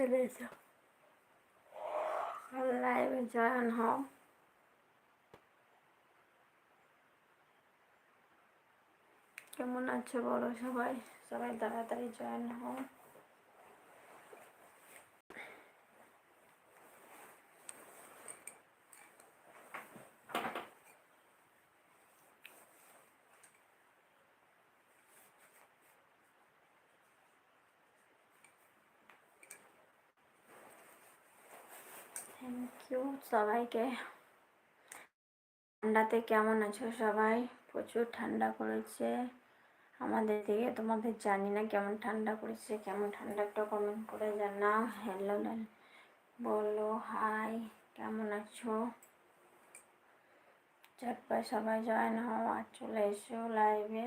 চলে এসো লাইভে জয়েন হও কেমন আছো বলো সবাই? সবাই তাড়াতাড়ি জয়েন হও থ্যাংক ইউ সবাইকে। ঠান্ডাতে কেমন আছো সবাই? প্রচুর ঠান্ডা করেছে আমাদের দিকে তোমাদের জানি না কেমন ঠান্ডা করেছে কেমন ঠান্ডা একটা কমেন্ট করে জানাও। হ্যালো বলো হাই কেমন আছো? চটপাই সবাই জয়েন হও চলে এসো লাইভে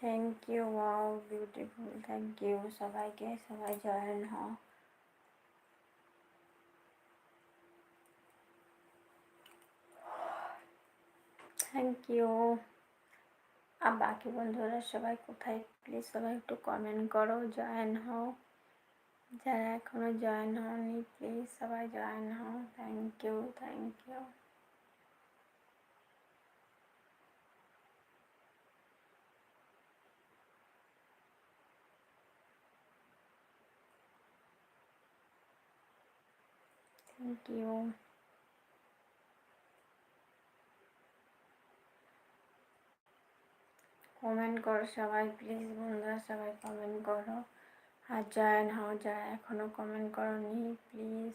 thank you wow beautiful thank you সবাইকে, সবাই জয়েন হও। থ্যাংক ইউ আর বাকি বন্ধুরা সবাই কোথায়? প্লিজ সবাই একটু কমেন্ট করো, জয়েন হও। যারা এখনও জয়েন হওনি প্লিজ সবাই জয়েন হও। Thank you thank you thank you comment করো সবাই প্লিজ বন্ধুরা সবাই কমেন্ট করো আর জয়েন হও যারা এখনো কমেন্ট করনি প্লিজ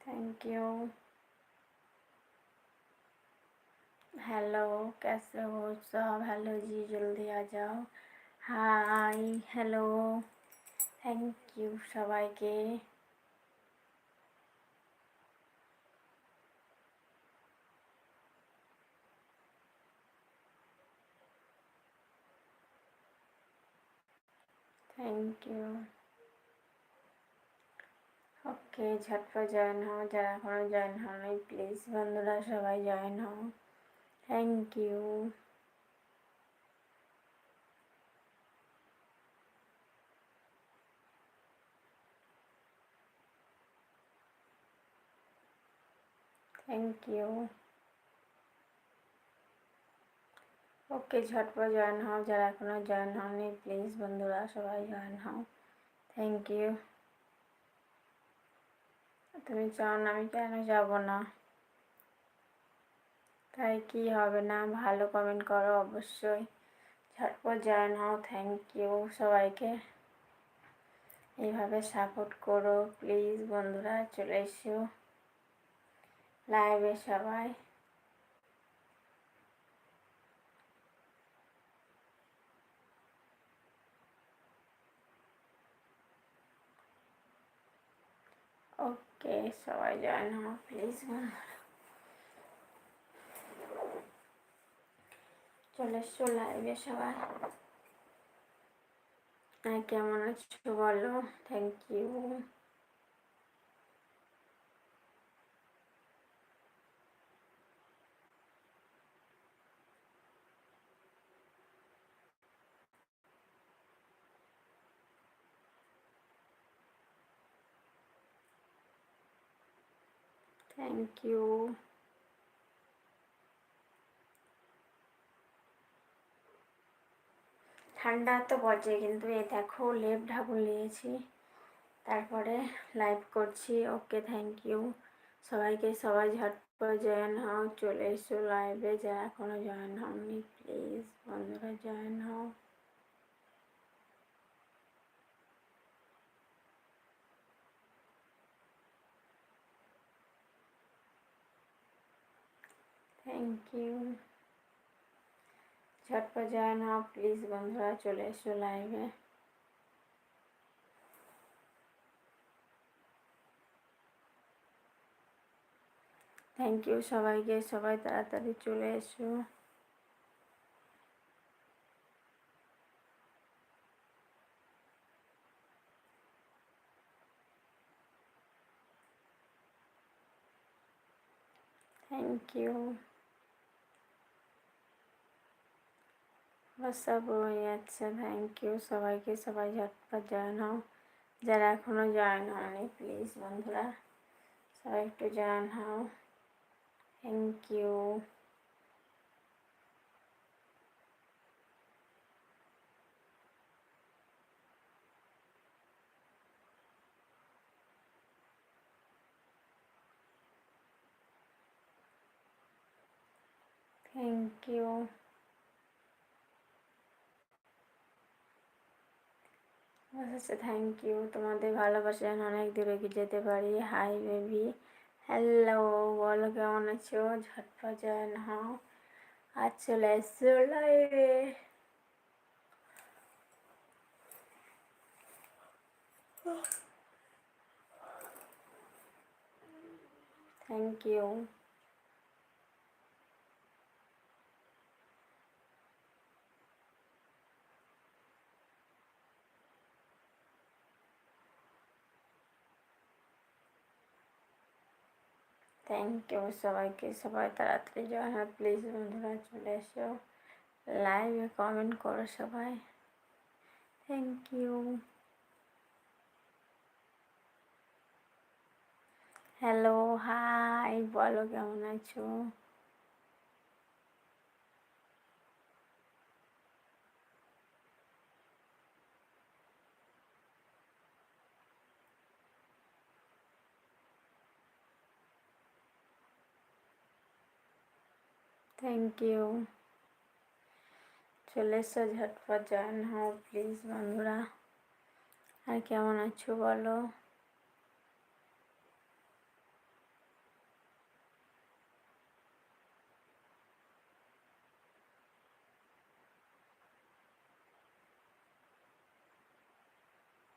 थैंक यू हेलो कैसे हो सब हेलो जी जल्दी आ जाओ হাই হ্যালো থ্যাংক ইউ সবাইকে থ্যাংক ইউ ওকে ঝটপট জয়েন হও যারা এখনো জয়েন হয়নি প্লিজ বন্ধুরা সবাই জয়েন হও Thank you thank you okay ঝটপট জয়েন হও। যারা এখনও জয়েন হওনি প্লিজ বন্ধুরা সবাই জয়েন হও। থ্যাংক ইউ তুমি চাও না আমি কেন যাব না? তাই কি হবে না? ভালো কমেন্ট করো অবশ্যই। ঝটপট জয়েন হও থ্যাংক ইউ সবাইকে। এইভাবে সাপোর্ট করো প্লিজ বন্ধুরা, চলে এসো। লাইভে সবাই। ওকে সবাই জয়েন হও প্লিজ চলে এসছো লাইভে সবাই কেমন আছো বলো থ্যাংক ইউ থ্যাংক ইউ ঠান্ডা তো বজে কিন্তু এই দেখো লেপ ঢাকুন নিয়েছি। তারপরে লাইভ করছি ওকে থ্যাংক ইউ সবাইকে সবাই ঝটপট জয়েন হও, চলে এসো লাইভে যারা এখনও জয়েন হওনি প্লিজ বন্ধুরা জয়েন হও। থ্যাংক ইউ ঝটপট জয়েন হও প্লিজ বন্ধুরা চলে এসো লাইভে থ্যাংক ইউ সবাইকে, সবাই তাড়াতাড়ি চলে এসো। থ্যাংক ইউ হোয়াটসঅ্যাপ ওই আচ্ছা থ্যাংক ইউ সবাইকে সবাই ঝটপট জয়েন হও যারা এখনও জয়েন হয়নি প্লিজ বন্ধুরা সবাই একটু জয়েন হও থ্যাংক ইউ থ্যাংক ইউ আচ্ছা থ্যাংক ইউ তোমাদের ভালোবাসেন অনেক দূরে কি যেতে পারি। হাই বেবি হ্যালো বলো কেমন আছো? ঝটপট জয়েন হও। আর চলে এসছো লাইভে থ্যাংক ইউ থ্যাংক ইউ সবাইকে, সবাই তাড়াতাড়ি জয়েন হয় প্লিজ বন্ধুরা চলে এসো। লাইভে কমেন্ট করো সবাই। থ্যাংক ইউ হ্যালো হাই বলো কেমন আছো? থ্যাংক ইউ চলে এসো ঝটপট জয়েন হও প্লিজ বন্ধুরা। আর কেমন আছো বলো?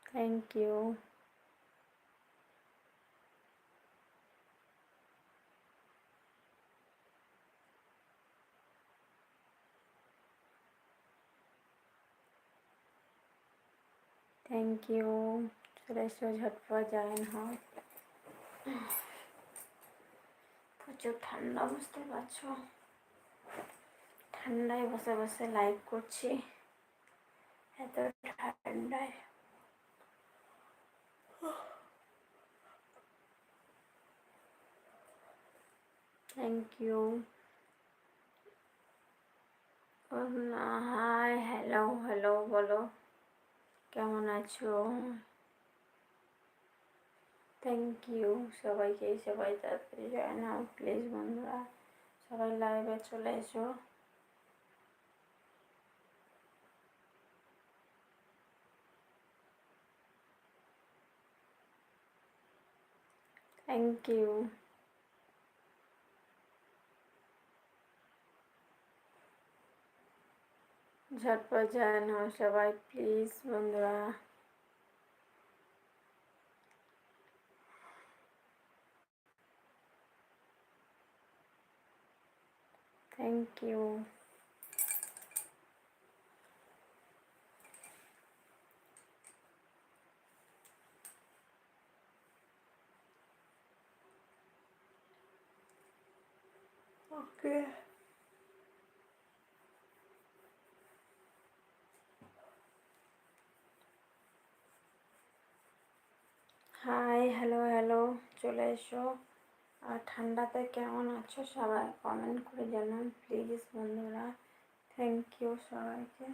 থ্যাংক ইউ থ্যাংক ইউ চলে এসো ঝটপট জয়েন হও প্রচুর ঠান্ডা বুঝতে পারছ? ঠান্ডায় বসে বসে লাইভ করছি। এত ঠান্ডায়। Thank you hi hello hello বলো। কেমন আছো? থ্যাংক ইউ সবাইকে সবাই তাড়াতাড়ি জয়েন হও প্লিজ বন্ধুরা। সবাই লাইভে চলে এসো। থ্যাংক ইউ ঝটপট জয়েন হও সবাই প্লিজ বন্ধুরা thank you Okay. Hi hello hello চলে এসো। আর ঠান্ডাতে কেমন আছো সবাই? কমেন্ট করে জানান প্লিজ বন্ধুরা। থ্যাংক ইউ সবাইকে।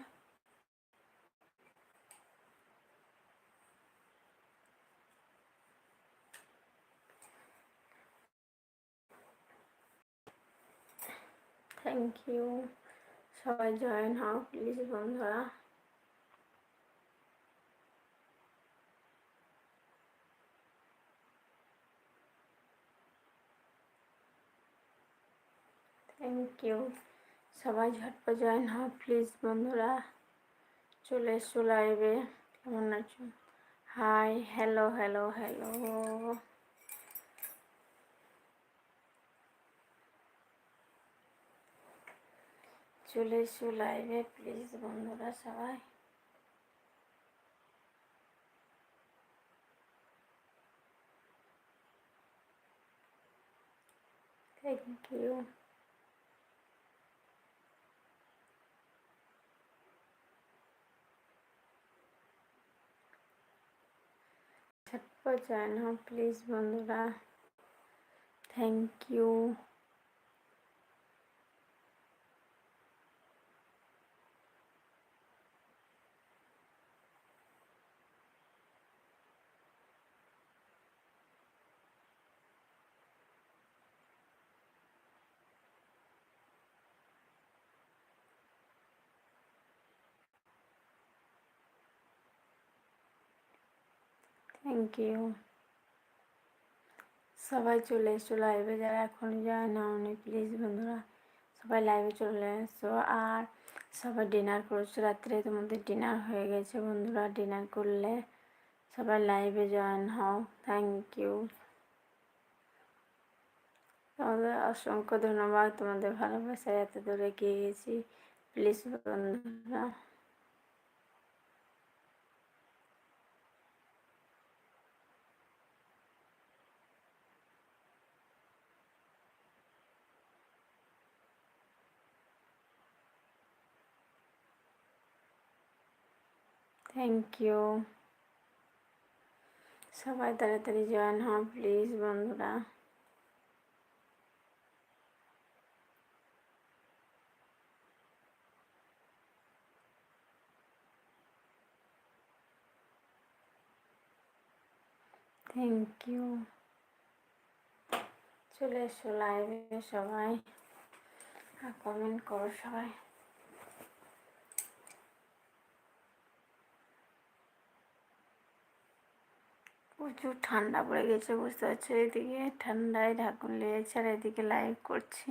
থ্যাংক ইউ সবাই জয়েন হও প্লিজ বন্ধুরা। ইউ সবাই ঝটপট জয়েন হও, প্লিজ বন্ধুরা। চলে এসো লাইভে কেমন আছো? হাই হ্যালো হ্যালো হ্যালো চলে এসো লাইভে প্লিজ বন্ধুরা সবাই। থ্যাংক ইউ ঝটপট জয়েন হও প্লিজ বন্ধুরা। থ্যাংক ইউ থ্যাংক ইউ সবাই চলে এসো লাইভে যারা এখন যায় না উনি প্লিজ বন্ধুরা, সবাই লাইভে চলে এসো আর সবাই ডিনার করছ, রাত্রে তোমাদের ডিনার হয়ে গেছে বন্ধুরা ডিনার করলে সবাই লাইভে জয়েন হও। থ্যাংক ইউ তোমাদের অসংখ্য ধন্যবাদ, তোমাদের ভালোবাসায় এত দূরে গিয়ে গেছি। প্লিজ বন্ধুরা। থ্যাংক ইউ সবাই তাড়াতাড়ি জয়েন হও প্লিজ বন্ধুরা। থ্যাংক ইউ চলে এসো লাইভে সবাই। কমেন্ট করো সবাই। প্রচুর ঠান্ডা পড়ে গেছে বুঝতে পারছ? এদিকে ঠান্ডায় ঢাকুন লেগেছে আর এদিকে লাইভ করছি।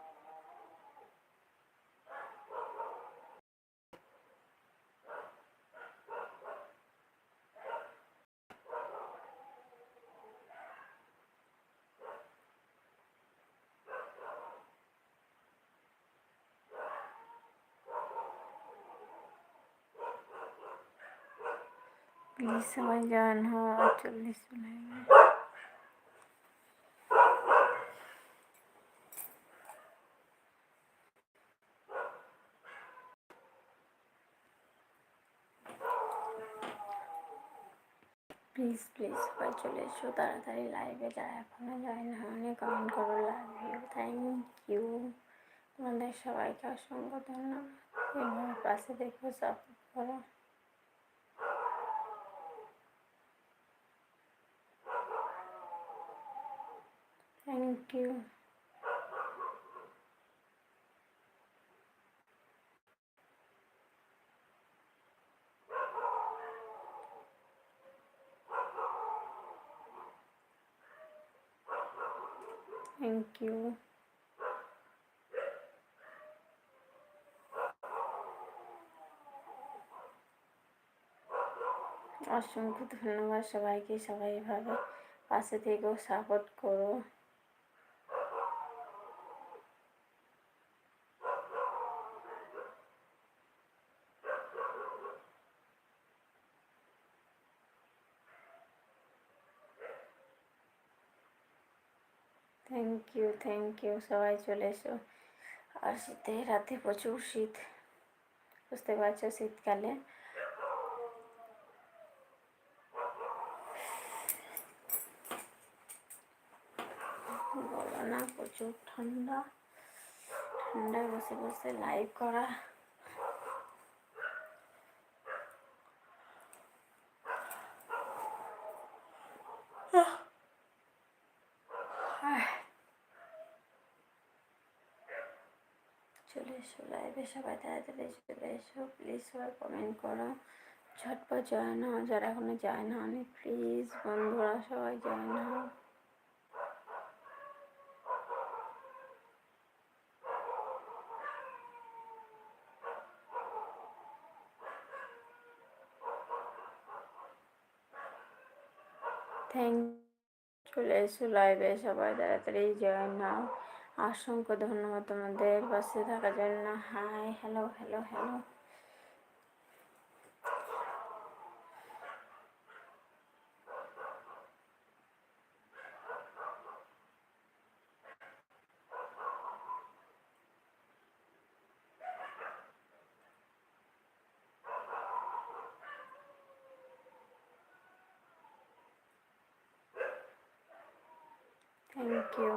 প্লিজ সবাই জয়েন হওয়া চল্লিশ চলে প্লিজ প্লিজ সবাই চলে এসো তাড়াতাড়ি লাইভে যারা এখনও জয়েন হয়নি কমেন্ট করো লাভ ইউ থ্যাংক ইউ তোমাদের সবাইকে অসংখ্য ধন্যবাদ এভাবে পাশে দেখো সাপোর্ট করো Thank you. Thank you. অসংখ্য ধন্যবাদ সবাইকে সবাই এভাবে পাশে থেকেও সাপোর্ট করো থ্যাংক ইউ থ্যাংক ইউ সবাই চলে এসো। আর শীতে, রাতে প্রচুর শীত। বুঝতে পারছ শীতকালে? বলো না, প্রচুর ঠান্ডা। ঠান্ডায় বসে বসে লাইভ করা চলে এসো লাইভে সবাই তাড়াতাড়ি চলে এসো। প্লিজ সবাই কমেন্ট করো। ঝটপট জয়েন হও। যারা এখনও জয়েন হয়নি প্লিজ বন্ধুরা সবাই জয়েন হও। থ্যাংক চলে এসো লাইভে সবাই তাড়াতাড়ি জয়েন হও। অসংখ্য ধন্যবাদ তোমাদের পাশে থাকার জন্য hi hello hello hello thank you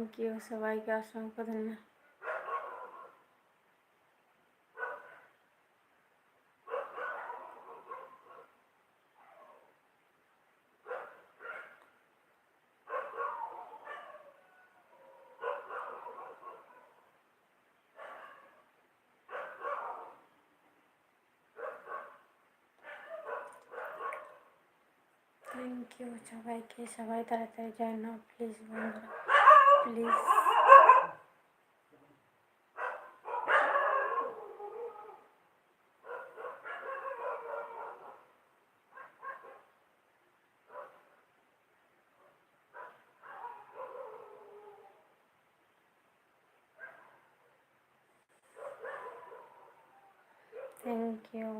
thank you সবাইকে অসংখ্য ধন্যবাদ থ্যাংক ইউ সবাইকে সবাই তাড়াতাড়ি জয়েন হও প্লিজ বন্ধুরা please thank you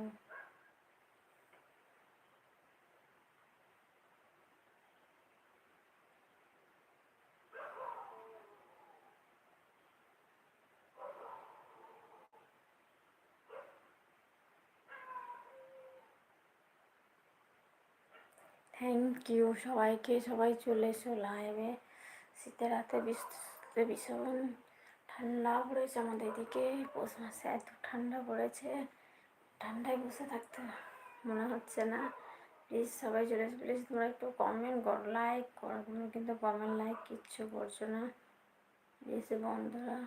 thank you সবাইকে, সবাই চলে এসো লাইভে শীতের রাতে ভীষণ ঠান্ডা পড়েছে আমাদের এদিকে। পৌষ মাসে এত ঠান্ডা পড়েছে। ঠান্ডায় বসে থাকতে মনে হচ্ছে না। প্লিজ সবাই চলে এসো। প্লিজ তোমরা একটু কমেন্ট করো লাইক করো। কিন্তু কমেন্ট লাইক কিচ্ছু করছ না। প্লিজ বন্ধুরা।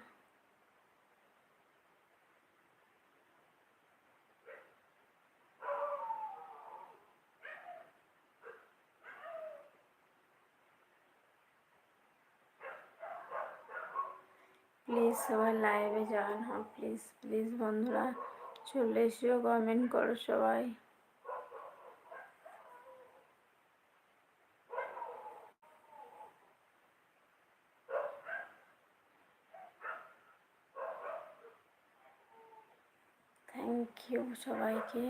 প্লিজ সবাই লাইভে জয়েন হও প্লিজ প্লিজ বন্ধুরা, চলে এসেও কমেন্ট করো সবাই। থ্যাংক ইউ সবাইকে।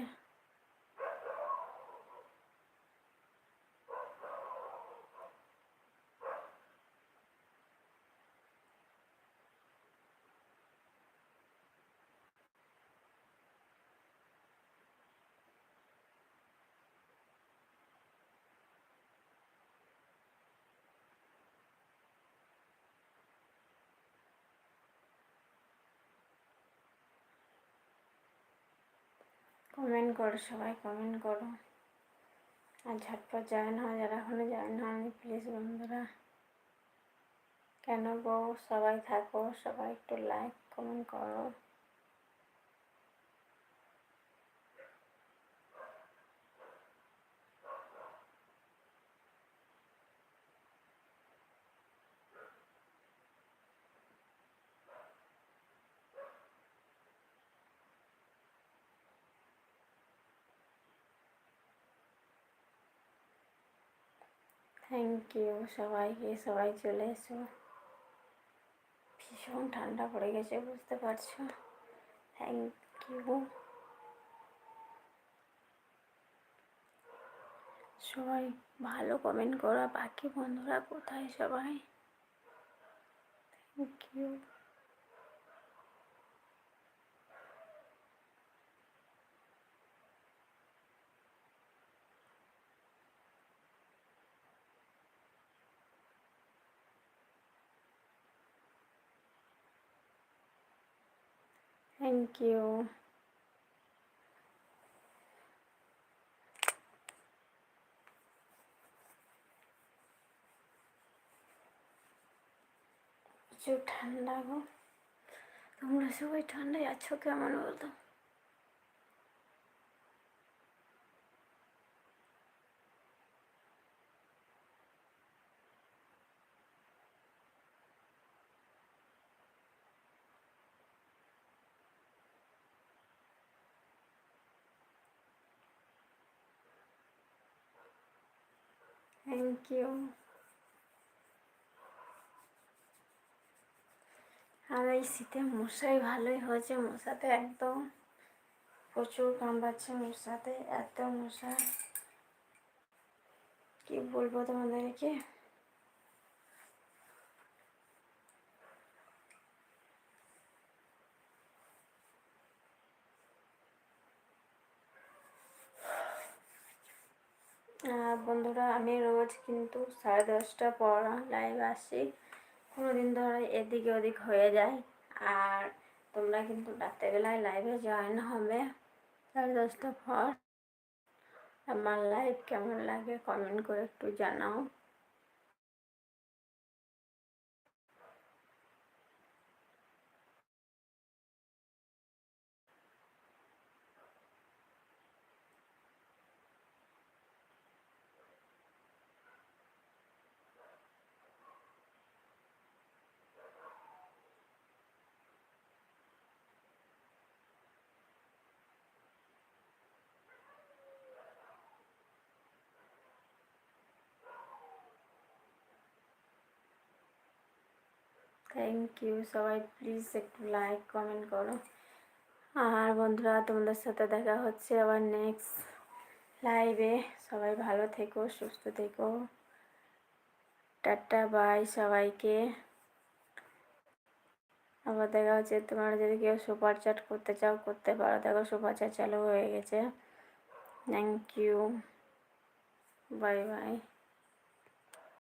কমেন্ট করো, সবাই কমেন্ট করো। আর ঝটপট জয়েন হয় যারা এখনও জয়েন হয়নি প্লিজ বন্ধুরা। কেন গো? সবাই থাকো, সবাই একটু লাইক কমেন্ট করো। থ্যাংক ইউ সবাইকে, সবাই চলে এসো। ভীষণ ঠান্ডা পড়ে গেছে, বুঝতে পারছ? থ্যাংক ইউ সবাই ভালো কমেন্ট করা। বাকি বন্ধুরা কোথায় সবাই? থ্যাংক ইউ থ্যাংক ইউ ঠান্ডা গো। তোমরা সবাই ঠান্ডায় আছো কেমন বলতো? থ্যাংক ইউ আর এই শীতে মশাই ভালোই হয়েছে, মশাতে একদম প্রচুর কামড়াচ্ছে মশাতে, এত মশা। কি বলব তোমাদেরকে? বন্ধুরা, আমি রোজ কিন্তু সাড়ে দশটা পর লাইভ আসি। কোনো দিন ধরে এদিকে ওদিক হয়ে যায়। আর তোমরা কিন্তু রাত্রেবেলায় লাইভে জয়েন হবে সাড়ে দশটা পর। আমার লাইভ কেমন লাগে কমেন্ট করে একটু জানাও। থ্যাংক ইউ সবাই প্লিজ একটু লাইক কমেন্ট করো। আর বন্ধুরা, তোমাদের সাথে দেখা হচ্ছে আবার নেক্সট লাইভে সবাই ভালো থেকো, সুস্থ থেকো। টাটা বাই সবাইকে। আবার দেখা হচ্ছে, তোমরা যদি কেউ সুপার চ্যাট করতে চাও, করতে পারো। দেখো সুপার চ্যাট চালু হয়ে গেছে। Thank you bye bye